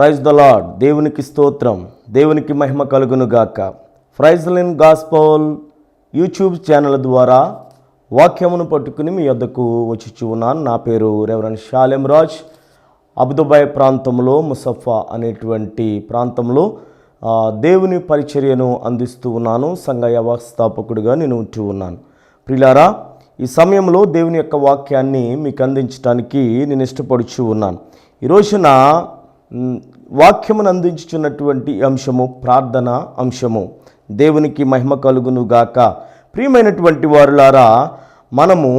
Praise the lord దేవునికి స్తోత్రం. దేవునికి మహిమ కలుగును గాక ప్రైజ్ లిన్ యూట్యూబ్ ఛానల్ ద్వారా వాక్యమును పట్టుకుని మీ వద్దకు వచ్చి ఉన్నాను నా పేరు రెవరెండ్ షాలెం రాజ్. అబుదుబాయ్ ప్రాంతంలో ముసఫా అనేటువంటి ప్రాంతంలో దేవుని పరిచర్యను అందిస్తూ ఉన్నాను. సంఘ వ్యవస్థాపకుడిగా నేను ఉంటూ ఉన్నాను. ప్రిలారా ఈ సమయంలో దేవుని యొక్క వాక్యాన్ని మీకు అందించడానికి నేను ఇష్టపడుచు ఉన్నాను. ఈ రోజున వాక్యమును అందించుచున్నటువంటి అంశము ప్రార్థన అంశము. దేవునికి మహిమ కలుగును గాక. ప్రియమైనటువంటి వారులారా మనము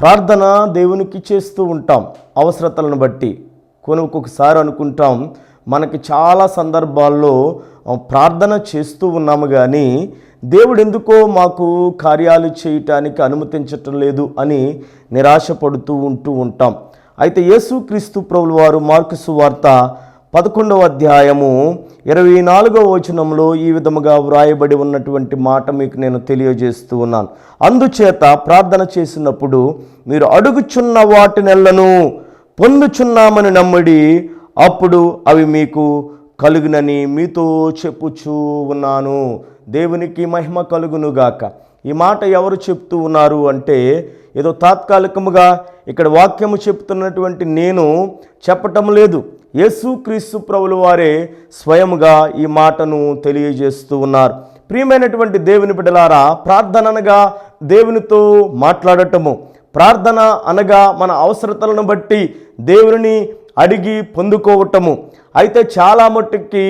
ప్రార్థన దేవునికి చేస్తూ ఉంటాం అవసరతలను బట్టి. కొన్ని ఒక్కొక్కసారి అనుకుంటాం మనకి చాలా సందర్భాల్లో ప్రార్థన చేస్తూ ఉన్నాము కానీ దేవుడు ఎందుకో మాకు కార్యాలు చేయటానికి అనుమతించటం లేదు అని నిరాశపడుతూ ఉంటూ ఉంటాం. అయితే యేసుక్రీస్తు ప్రభులు వారు మార్కు సువార్త పదకొండవ అధ్యాయము ఇరవై నాలుగవ వచనంలో ఈ విధముగా వ్రాయబడి ఉన్నటువంటి మాట మీకు నేను తెలియజేస్తూ ఉన్నాను. అందుచేత ప్రార్థన చేసినప్పుడు మీరు అడుగుచున్న వాటినెల్లను పొందుచున్నామని నమ్మిడి అప్పుడు అవి మీకు కలుగునని మీతో చెప్పుచూ ఉన్నాను. దేవునికి మహిమ కలుగునుగాక. ఈ మాట ఎవరు చెప్తూ ఉన్నారు అంటే ఏదో తాత్కాలికముగా ఇక్కడ వాక్యము చెప్తున్నటువంటి నేను చెప్పటం లేదు. యేసుక్రీస్తు ప్రభులు వారే స్వయంగా ఈ మాటను తెలియజేస్తూ ఉన్నారు. ప్రియమైనటువంటి దేవుని బిడ్డలారా ప్రార్థన అనగా దేవునితో మాట్లాడటము ప్రార్థన అనగా మన అవసరతలను బట్టి దేవుని అడిగి పొందుకోవటము. అయితే చాలా మట్టుకి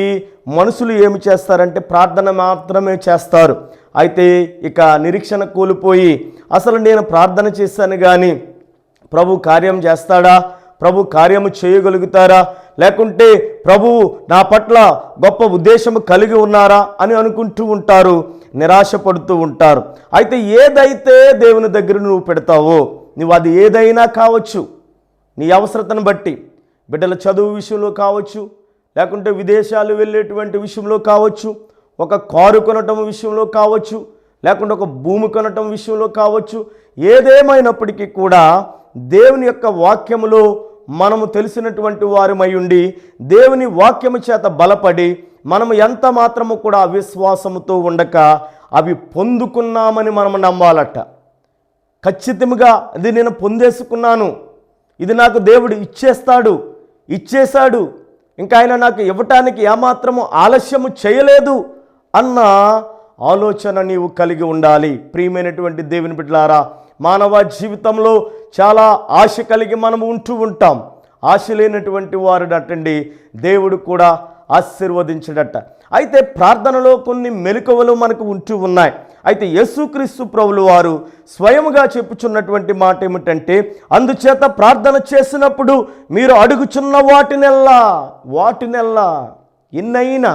మనుషులు ఏమి చేస్తారంటే ప్రార్థన మాత్రమే చేస్తారు. అయితే ఇక నిరీక్షణ కోల్పోయి అసలు నేను ప్రార్థన చేశాను కానీ ప్రభు కార్యం చేస్తాడా? ప్రభు కార్యము చేయగలుగుతారా? లేకుంటే ప్రభు నా పట్ల గొప్ప ఉద్దేశము కలిగి ఉన్నారా అని అనుకుంటూ ఉంటారు నిరాశపడుతూ ఉంటారు. అయితే ఏదైతే దేవుని దగ్గర నువ్వు పెడతావో నువ్వు అది ఏదైనా కావచ్చు. నీ అవసరతను బట్టి బిడ్డల చదువు విషయంలో కావచ్చు లేకుంటే విదేశాలు వెళ్ళేటువంటి విషయంలో కావచ్చు ఒక కారు కొనటం విషయంలో కావచ్చు లేకుంటే ఒక భూమి కొనటం విషయంలో కావచ్చు ఏదేమైనప్పటికీ కూడా దేవుని యొక్క వాక్యములో మనము తెలిసినటువంటి వారమై ఉండి దేవుని వాక్యము చేత బలపడి మనము ఎంత మాత్రము కూడా అవిశ్వాసముతో ఉండక అవి పొందుకున్నామని మనము నమ్మాలట. ఖచ్చితంగా ఇది నేను పొందేసుకున్నాను. ఇది నాకు దేవుడు ఇచ్చేస్తాడు ఇచ్చేశాడు. ఇంకా ఆయన నాకు ఇవ్వటానికి ఏమాత్రము ఆలస్యము చేయలేదు అన్న ఆలోచన నీవు కలిగి ఉండాలి. ప్రియమైనటువంటి దేవుని బిడ్డలారా మానవ జీవితంలో చాలా ఆశ కలిగి మనం ఉంటూ ఉంటాం. ఆశ లేనటువంటి వారుడటండి దేవుడు కూడా ఆశీర్వదించడట. అయితే ప్రార్థనలో కొన్ని మెలకువలు మనకు ఉంటూ ఉన్నాయి. అయితే యేసుక్రీస్తు ప్రభులు వారు స్వయముగా చెప్పుచున్నటువంటి మాట ఏమిటంటే అందుచేత ప్రార్థన చేసినప్పుడు మీరు అడుగుచున్న వాటినెల్లా వాటినెల్లా ఎన్నైనా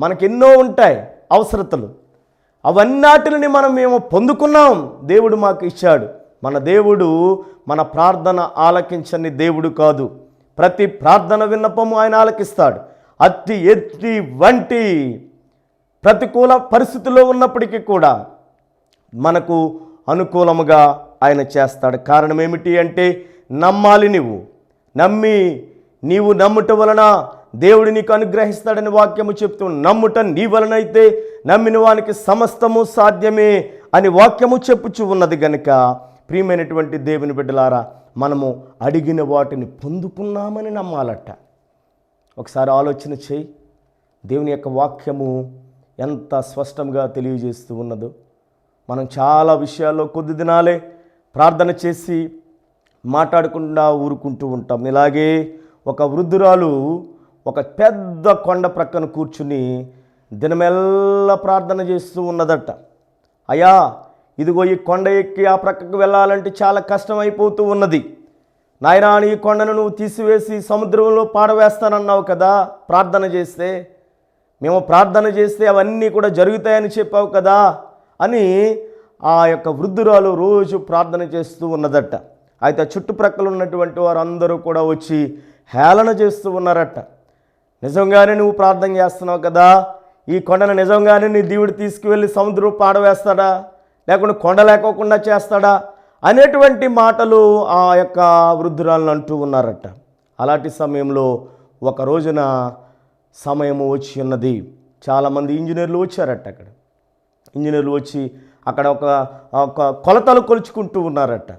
మనకెన్నో ఉంటాయి అవసరతలు. అవన్నిటిని మనం మేము పొందుకున్నాం. దేవుడు మాకు ఇచ్చాడు. మన దేవుడు మన ప్రార్థన ఆలకించని దేవుడు కాదు. ప్రతి ప్రార్థన విన్నపము ఆయన ఆలకిస్తాడు. అతి ఎత్తి వంటి ప్రతికూల పరిస్థితుల్లో ఉన్నప్పటికీ కూడా మనకు అనుకూలముగా ఆయన చేస్తాడు. కారణం ఏమిటి అంటే నమ్మాలి నీవు. నమ్మి నీవు నమ్ముట వలన దేవుడు నీకు అనుగ్రహిస్తాడని వాక్యము చెప్తూ నమ్ముట నీ వలన అయితే నమ్మిన వానికి సమస్తము సాధ్యమే అని వాక్యము చెప్పుచు ఉన్నది గనుక ప్రియమైనటువంటి దేవుని బిడ్డలారా మనము అడిగిన వాటిని పొందుకున్నామని నమ్మాలట. ఒకసారి ఆలోచన చేయి. దేవుని యొక్క వాక్యము ఎంత స్పష్టంగా తెలియజేస్తూ ఉన్నదో. మనం చాలా విషయాల్లో కొద్ది దినాలే ప్రార్థన చేసి మాట్లాడకుండా ఊరుకుంటూ ఉంటాం. ఇలాగే ఒక వృద్ధురాలు ఒక పెద్ద కొండ ప్రక్కన కూర్చుని దినమెల్లా ప్రార్థన చేస్తూ ఉన్నదట. అయ్యా ఇదిగో ఈ కొండ ఎక్కి ఆ ప్రక్కకు వెళ్ళాలంటే చాలా కష్టం అయిపోతూ ఉన్నది. నాయనా ఈ కొండను నువ్వు తీసివేసి సముద్రంలో పాడవేస్తానన్నావు కదా ప్రార్థన చేస్తే? మేము ప్రార్థన చేస్తే అవన్నీ కూడా జరుగుతాయని చెప్పావు కదా అని ఆ యొక్క వృద్ధురాలు రోజు ప్రార్థన చేస్తూ ఉన్నదట. అయితే చుట్టుప్రక్కల ఉన్నటువంటి వారందరూ కూడా వచ్చి హేళన చేస్తూ ఉన్నారట. నిజంగానే నువ్వు ప్రార్థన చేస్తున్నావు కదా? ఈ కొండను నిజంగానే నీ దేవుడు తీసుకువెళ్ళి సముద్రం పాడవేస్తాడా లేకుంటే కొండ లేకోకుండా చేస్తాడా? అనేటువంటి మాటలు ఆ యొక్క వృద్ధురాలను అంటూ ఉన్నారట. అలాంటి సమయంలో ఒక రోజున సమయము వచ్చి ఉన్నది. చాలామంది ఇంజనీర్లు వచ్చారట అక్కడ. ఇంజనీర్లు వచ్చి అక్కడ ఒక ఒక కొలతలు కొలుచుకుంటూ ఉన్నారట.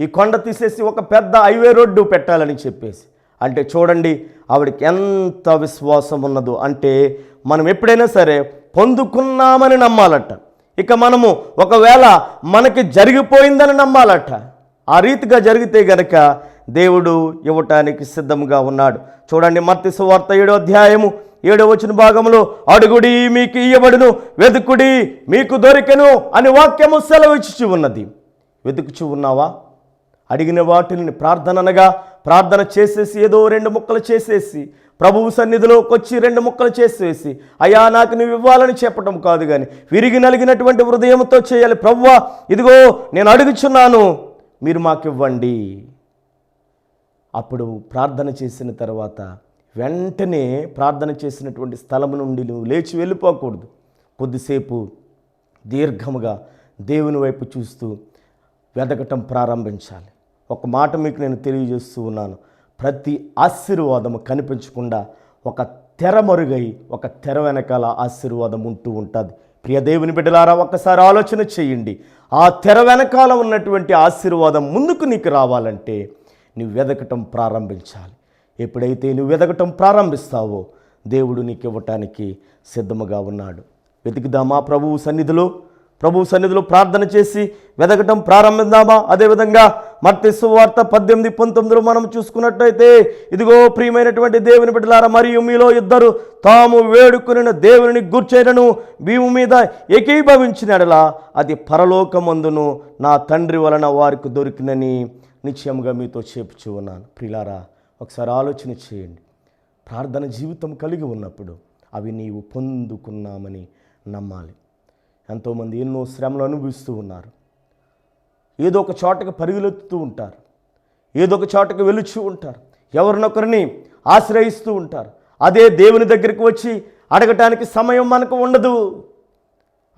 ఈ కొండ తీసేసి ఒక పెద్ద హైవే రోడ్డు పెట్టాలని చెప్పేసి. అంటే చూడండి ఆవిడకి ఎంత విశ్వాసం ఉన్నదో. అంటే మనం ఎప్పుడైనా సరే పొందుకున్నామని నమ్మాలట. ఇక మనము ఒకవేళ మనకి జరిగిపోయిందని నమ్మాలట. ఆ రీతిగా జరిగితే గనక దేవుడు ఇవ్వటానికి సిద్ధంగా ఉన్నాడు. చూడండి మత్తి సువార్త ఏడో అధ్యాయము ఏడో వచ్చిన భాగంలో అడుగుడి మీకు ఇయ్యబడును వెతుకుడి మీకు దొరికెను అని వాక్యము సెలవిచ్చి ఉన్నది వెతుకుచు ఉన్నావా? అడిగిన వాటిని ప్రార్థననగా ప్రార్థన చేసేసి ఏదో రెండు ముక్కలు చేసేసి ప్రభువు సన్నిధిలోకి వచ్చి రెండు ముక్కలు చేసేసి అయ్యా నాకు నువ్వు ఇవ్వాలని చెప్పటం కాదు కానీ విరిగి నలిగినటువంటి హృదయంతో చేయాలి. ప్రవ్వా ఇదిగో నేను అడుగుచున్నాను మీరు మాకు ఇవ్వండి అప్పుడు ప్రార్థన చేసిన తర్వాత వెంటనే ప్రార్థన చేసినటువంటి స్థలం నుండి నువ్వు లేచి వెళ్ళిపోకూడదు. కొద్దిసేపు దీర్ఘముగా దేవుని వైపు చూస్తూ వెతకటం ప్రారంభించాలి. ఒక మాట మీకు నేను తెలియజేస్తూ ఉన్నాను. ప్రతి ఆశీర్వాదము కనిపించకుండా ఒక తెర మరుగై ఒక తెర వెనకాల ఆశీర్వాదం ఉంటూ ఉంటుంది. ప్రియ దేవుని బిడ్డలారా ఒక్కసారి ఆలోచన చేయండి. ఆ తెర వెనకాల ఉన్నటువంటి ఆశీర్వాదం ముందుకు నీకు రావాలంటే నువ్వు వెదకటం ప్రారంభించాలి. ఎప్పుడైతే నువ్వు వెదకటం ప్రారంభిస్తావో దేవుడు నీకు ఇవ్వటానికి సిద్ధముగా ఉన్నాడు. వెతికిదామా ప్రభువు సన్నిధిలో? ప్రభు సన్నిధిలో ప్రార్థన చేసి వెదకటం ప్రారంభిద్దామా? అదేవిధంగా మర్తి సువార్త పద్దెనిమిది పంతొమ్మిదిలో మనం చూసుకున్నట్టయితే ఇదిగో ప్రియమైనటువంటి దేవుని బిడ్డలారా మరియు మీలో ఇద్దరు తాము వేడుకుని దేవుని గుర్చేయడను భీము మీద ఏకీభవించినడలా అది పరలోకమందును నా తండ్రి వలన వారికి దొరికినని నిశ్చయంగా మీతో చెప్పుచూ ఉన్నాను. ప్రిలారా ఒకసారి ఆలోచన చేయండి. ప్రార్థన జీవితం కలిగి ఉన్నప్పుడు అవి నీవు పొందుకున్నామని నమ్మాలి. ఎంతోమంది ఎన్నో శ్రమలు అనుభవిస్తూ ఉన్నారు. ఏదో ఒక చోటకి పరుగులెత్తుతూ ఉంటారు. ఏదో ఒక చోటకి వెలుచూ ఉంటారు. ఎవరినొకరిని ఆశ్రయిస్తూ ఉంటారు. అదే దేవుని దగ్గరికి వచ్చి అడగటానికి సమయం మనకు ఉండదు.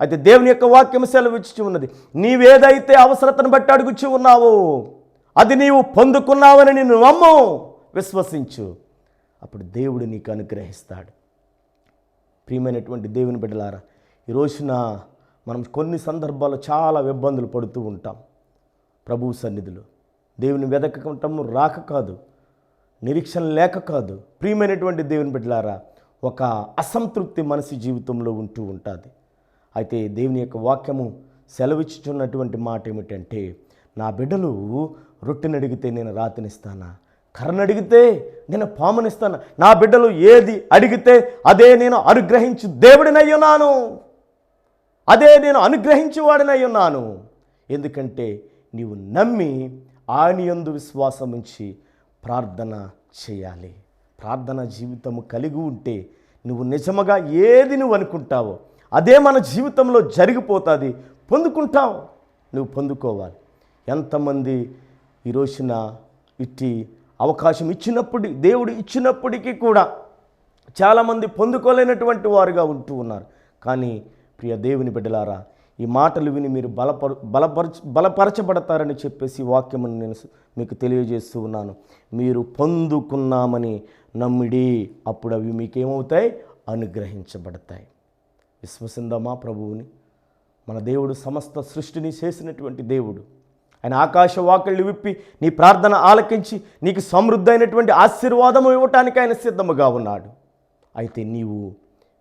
అయితే దేవుని యొక్క వాక్యం సెలవిచ్చి ఉన్నది. నీవేదైతే అవసరతను బట్టి అడుగుచి ఉన్నావో అది నీవు పొందుకున్నావని నేను నమ్ము విశ్వసించు. అప్పుడు దేవుడు నీకు అనుగ్రహిస్తాడు. ప్రియమైనటువంటి దేవుని బిడ్డలారా ఈ రోజున మనం కొన్ని సందర్భాల్లో చాలా ఇబ్బందులు పడుతూ ఉంటాం ప్రభువు సన్నిధిలో. దేవుని వెదకటం రాక కాదు నిరీక్షణ లేక కాదు ప్రియమైనటువంటి దేవుని బిడ్డలారా ఒక అసంతృప్తి మనసు జీవితంలో ఉంటూ ఉంటుంది. అయితే దేవుని యొక్క వాక్యము సెలవిచ్చుచున్నటువంటి మాట ఏమిటంటే నా బిడ్డలు రొట్టెని అడిగితే నేను రాతినిస్తానా? కర్రను అడిగితే నేను పామునిస్తాను? నా బిడ్డలు ఏది అడిగితే అదే నేను అనుగ్రహించు దేవుడినయ్యున్నాను. అదే నేను అనుగ్రహించేవాడినై ఉన్నాను. ఎందుకంటే నీవు నమ్మి ఆయన యందు విశ్వాసం ఉంచి ప్రార్థన చేయాలి. ప్రార్థన జీవితము కలిగి ఉంటే నువ్వు నిజముగా ఏది నువ్వు అనుకుంటావో అదే మన జీవితంలో జరిగిపోతుంది. పొందుకుంటావు. నువ్వు పొందుకోవాలి. ఎంతమంది ఈ రోజున ఇట్టి అవకాశం ఇచ్చినప్పుడు దేవుడు ఇచ్చినప్పటికీ కూడా చాలామంది పొందుకోలేనటువంటి వారుగా ఉంటూ ఉన్నారు. కానీ ప్రియ దేవుని బిడ్డలారా ఈ మాటలు విని మీరు బలపరు బలపరచ బలపరచబడతారని చెప్పేసి ఈ వాక్యమును నేను మీకు తెలియజేస్తూ ఉన్నాను. మీరు పొందుకున్నామని నమ్మిడి అప్పుడు అవి మీకేమవుతాయి? అనుగ్రహించబడతాయి. విశ్వసిందమా ప్రభువుని? మన దేవుడు సమస్త సృష్టిని చేసినటువంటి దేవుడు. ఆయన ఆకాశ వాకళ్ళు విప్పి నీ ప్రార్థన ఆలకించి నీకు సమృద్ధైనటువంటి ఆశీర్వాదము ఇవ్వటానికి ఆయన సిద్ధముగా ఉన్నాడు. అయితే నీవు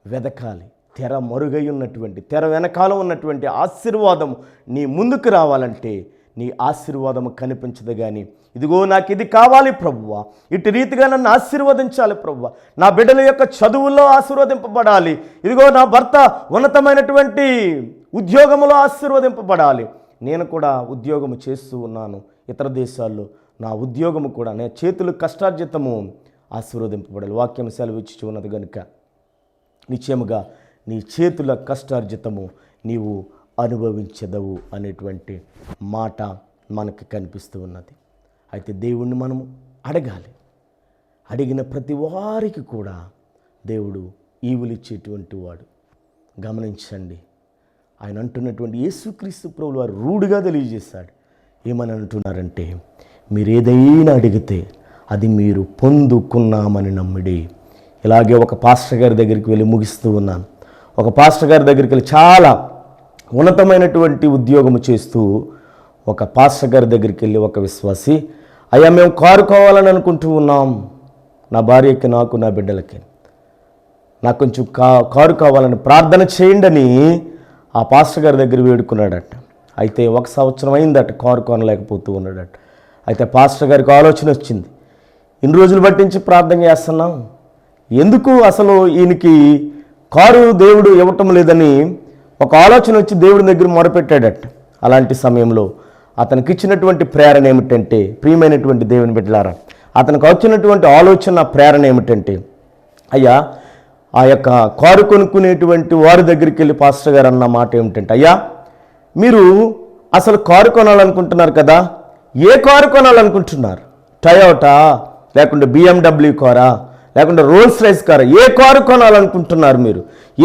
వెదకాలి. తెర మరుగై ఉన్నటువంటి తెర వెనకాల ఉన్నటువంటి ఆశీర్వాదం నీ ముందుకు రావాలంటే నీ ఆశీర్వాదము కనిపించదు కానీ ఇదిగో నాకు ఇది కావాలి ప్రభువ ఇటు రీతిగా నన్ను ఆశీర్వదించాలి ప్రభువ నా బిడ్డల యొక్క చదువుల్లో ఆశీర్వదింపబడాలి ఇదిగో నా భర్త ఉన్నతమైనటువంటి ఉద్యోగంలో ఆశీర్వదింపబడాలి నేను కూడా ఉద్యోగము చేస్తూ ఉన్నాను ఇతర దేశాల్లో నా ఉద్యోగము కూడా నేను చేతులు కష్టార్జితము ఆశీర్వదింపబడాలి వాక్యం వచ్చి ఉన్నది కనుక నిశ్చయముగా నీ చేతుల కష్టార్జితము నీవు అనుభవించదవు అనేటువంటి మాట మనకు కనిపిస్తూ ఉన్నది. అయితే దేవుణ్ణి మనము అడగాలి. అడిగిన ప్రతి వారికి కూడా దేవుడు ఈవులిచ్చేటువంటి వాడు. గమనించండి. ఆయన అంటున్నటువంటి యేసుక్రీస్తు ప్రభులు వారు రూఢిగా తెలియజేశాడు. ఏమని అంటున్నారంటే మీరు ఏదైనా అడిగితే అది మీరు పొందుకున్నామని నమ్మిడి. ఇలాగే ఒక పాస్టర్ గారి దగ్గరికి వెళ్ళి ముగిస్తూ ఉన్నాను. ఒక పాస్టర్ గారి దగ్గరికి వెళ్ళి చాలా ఉన్నతమైనటువంటి ఉద్యోగం చేస్తూ ఒక పాస్టర్ గారి దగ్గరికి వెళ్ళి ఒక విశ్వాసి అయ్యా మేము కారు కావాలని అనుకుంటూ ఉన్నాం. నా భార్యకి నాకు నా బిడ్డలకి. నాకు కొంచెం కా కారు కావాలని ప్రార్థన చేయండి అని ఆ పాస్టర్ గారి దగ్గర వేడుకున్నాడట. అయితే ఒక సంవత్సరం అయిందట కారు కొనలేకపోతూ ఉన్నాడట. అయితే పాస్టర్ గారికి ఆలోచన వచ్చింది. ఇన్ని రోజులు పట్టించి ప్రార్థన చేస్తున్నాం. ఎందుకు అసలు ఈయనకి కారు దేవుడు ఇవ్వటం లేదని ఒక ఆలోచన వచ్చి దేవుడి దగ్గర మొరపెట్టాడట. అలాంటి సమయంలో అతనికి ఇచ్చినటువంటి ప్రేరణ ఏమిటంటే ప్రియమైనటువంటి దేవుని బిడ్డలారా అతనికి వచ్చినటువంటి ఆలోచన ప్రేరణ ఏమిటంటే అయ్యా ఆ యొక్క కారు కొనుక్కునేటువంటి వారి దగ్గరికి వెళ్ళి పాస్టర్ గారు అన్న మాట ఏమిటంటే అయ్యా మీరు అసలు కారు కొనాలనుకుంటున్నారు కదా? ఏ కారు కొనాలనుకుంటున్నారు? టయోటా లేకుంటే బిఎండబ్ల్యూ కారా? లేకుంటే రోల్స్ రైస్ కారా ఏ కారు కొనాలనుకుంటున్నారు మీరు?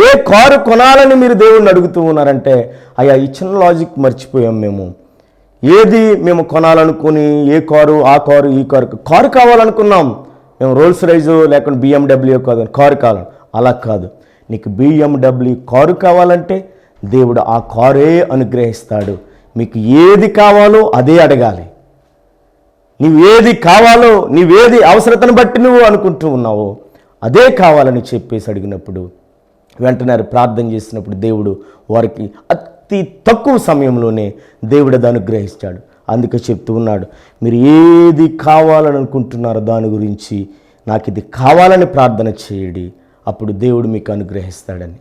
ఏ కారు కొనాలని మీరు దేవుణ్ణి అడుగుతూ ఉన్నారంటే అయ్యా ఈ చిన్న లాజిక్ మర్చిపోయాం మేము. ఏది మేము కొనాలనుకుని ఏ కారు ఆ కారు ఈ కారు కారు కావాలనుకున్నాం. మేము రోల్స్ రైజు లేకుంటే బిఎండబ్ల్యూ కాదు కారు కావాలి అలా కాదు. నీకు బిఎండబ్ల్యూ కారు కావాలంటే దేవుడు ఆ కారే అనుగ్రహిస్తాడు. మీకు ఏది కావాలో అదే అడగాలి. నీవేది ఏది కావాలో నీవేది అవసరతను బట్టి నువ్వు అనుకుంటూ ఉన్నావో అదే కావాలని చెప్పేసి అడిగినప్పుడు వెంటనే ప్రార్థన చేసినప్పుడు దేవుడు వారికి అతి తక్కువ సమయంలోనే దేవుడు అది అనుగ్రహిస్తాడు. అందుకే చెప్తూ ఉన్నాడు మీరు ఏది కావాలని అనుకుంటున్నారో దాని గురించి నాకు ఇది కావాలని ప్రార్థన చేయడి. అప్పుడు దేవుడు మీకు అనుగ్రహిస్తాడని.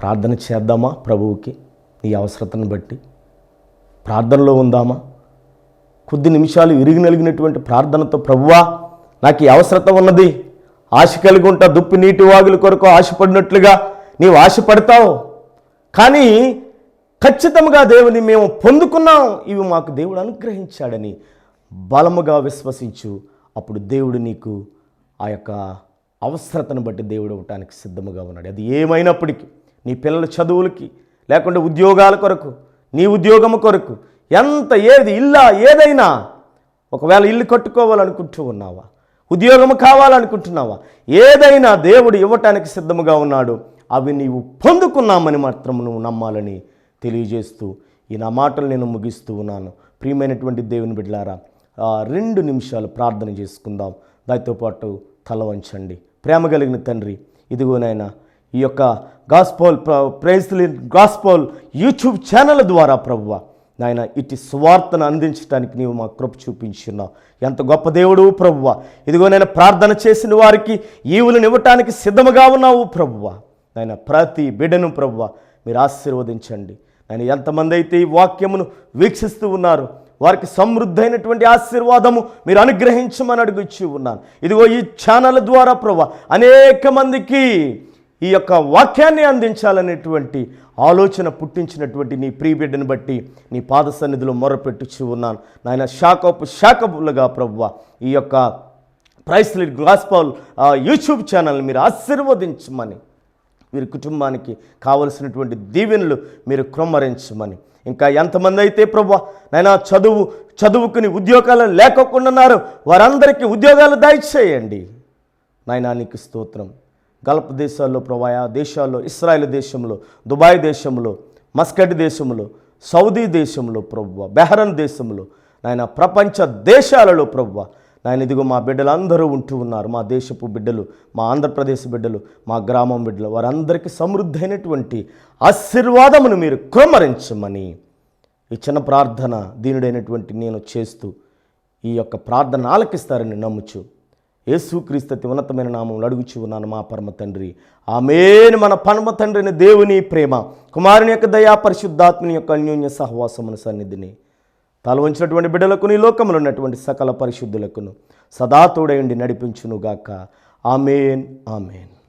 ప్రార్థన చేద్దామా ప్రభువుకి? నీ అవసరతను బట్టి? ప్రార్థనలో ఉందామా? కొద్ది నిమిషాలు ఇరిగి నలిగినటువంటి ప్రార్థనతో ప్రభువా నాకు ఈ అవసరత ఉన్నది. ఆశ కలిగి ఉంటా దుప్పి నీటి వాగుల కొరకు ఆశపడినట్లుగా నీవు ఆశపడతావు. కానీ ఖచ్చితంగా దేవుని మేము పొందుకున్నాం. ఇవి మాకు దేవుడు అనుగ్రహించాడని బలముగా విశ్వసించు. అప్పుడు దేవుడు నీకు ఆ యొక్క అవసరతను బట్టి దేవుడు ఇవ్వటానికి సిద్ధముగా ఉన్నాడు. అది ఏమైనప్పటికీ నీ పిల్లల చదువులకి లేకుంటే ఉద్యోగాల కొరకు నీ ఉద్యోగము కొరకు ఎంత ఏది ఇల్లా ఏదైనా ఒకవేళ ఇల్లు కట్టుకోవాలనుకుంటూ ఉన్నావా? ఉద్యోగం కావాలనుకుంటున్నావా? ఏదైనా దేవుడు ఇవ్వటానికి సిద్ధముగా ఉన్నాడు. అవి నీవు పొందుకున్నామని మాత్రం నువ్వు నమ్మాలని తెలియజేస్తూ ఈ నా మాటలు నేను ముగిస్తూ ఉన్నాను. ప్రియమైనటువంటి దేవుని బిడ్డలారా రెండు నిమిషాలు ప్రార్థన చేసుకుందాం. దానితో పాటు తల వంచండి. ప్రేమ కలిగిన తండ్రి ఇదిగోనైనా ఈ యొక్క గాస్పోల్ ప్రైజ్లీ గాస్పోల్ యూట్యూబ్ ఛానల్ ద్వారా ప్రభువ నాయన ఇటు సువార్తను అందించడానికి నీవు మా కృప చూపించున్నావు. ఎంత గొప్ప దేవుడు ప్రభువ. ఇదిగో నేను ప్రార్థన చేసిన వారికి ఈవులను ఇవ్వటానికి సిద్ధముగా ఉన్నావు ప్రభువ. నాయన ప్రతి బిడ్డను ప్రభువ మీరు ఆశీర్వదించండి. నేను ఎంతమంది అయితే ఈ వాక్యమును వీక్షిస్తూ ఉన్నారు వారికి సమృద్ధైనటువంటి ఆశీర్వాదము మీరు అనుగ్రహించమని అడుగుచ్చి ఉన్నాను. ఇదిగో ఈ ఛానల్ ద్వారా ప్రభా అనేక మందికి ఈ యొక్క వాక్యాన్ని అందించాలనేటువంటి ఆలోచన పుట్టించినటువంటి నీ ప్రియబిడ్డను బట్టి నీ పాద సన్నిధిలో మొరపెట్టుచు ఉన్నాను. నాయన శాఖపు శాఖపులుగా ప్రవ్వ ఈ యొక్క ప్రైస్లీ గ్లాస్పాల్ యూట్యూబ్ ఛానల్ మీరు ఆశీర్వదించమని వీరి కుటుంబానికి కావలసినటువంటి దీవెనలు మీరు క్రొమ్మరించమని ఇంకా ఎంతమంది అయితే ప్రభు నైనా చదువు చదువుకుని ఉద్యోగాలు లేకుండా ఉన్నారు వారందరికీ ఉద్యోగాలు దయచేయండి. నాయనా నీకు స్తోత్రం. గల్ఫ్ దేశాల్లో ప్రభాయా దేశాల్లో ఇస్రాయెల్ దేశంలో దుబాయ్ దేశంలో మస్కట్ దేశంలో సౌదీ దేశంలో ప్రభువ బెహరన్ దేశంలో నాయన ప్రపంచ దేశాలలో ప్రభువ నాయన ఇదిగో మా బిడ్డలందరూ ఉంటూ ఉన్నారు మా దేశపు బిడ్డలు మా ఆంధ్రప్రదేశ్ బిడ్డలు మా గ్రామం బిడ్డలు వారందరికీ సమృద్ధి అయినటువంటి ఆశీర్వాదమును మీరు క్రమరించమని ఈ చిన్న ప్రార్థన దీనుడైనటువంటి నేను చేస్తూ ఈ యొక్క ప్రార్థన ఆలకిస్తారని నమ్ముచు యేసుక్రీస్తుతి ఉన్నతమైన నామంలో అడుగుచి ఉన్నాను మా పరమ తండ్రి. ఆమెను. మన పరమ తండ్రిని దేవుని ప్రేమ కుమారుని యొక్క దయా పరిశుద్ధాత్మని యొక్క అన్యోన్య సహవాసమున సన్నిధిని తలవంచినటువంటి బిడ్డలకు నీ లోకములో ఉన్నటువంటి సకల పరిశుద్ధులకును సదా తోడయండి నడిపించునుగాక. ఆమెన్. ఆమెన్.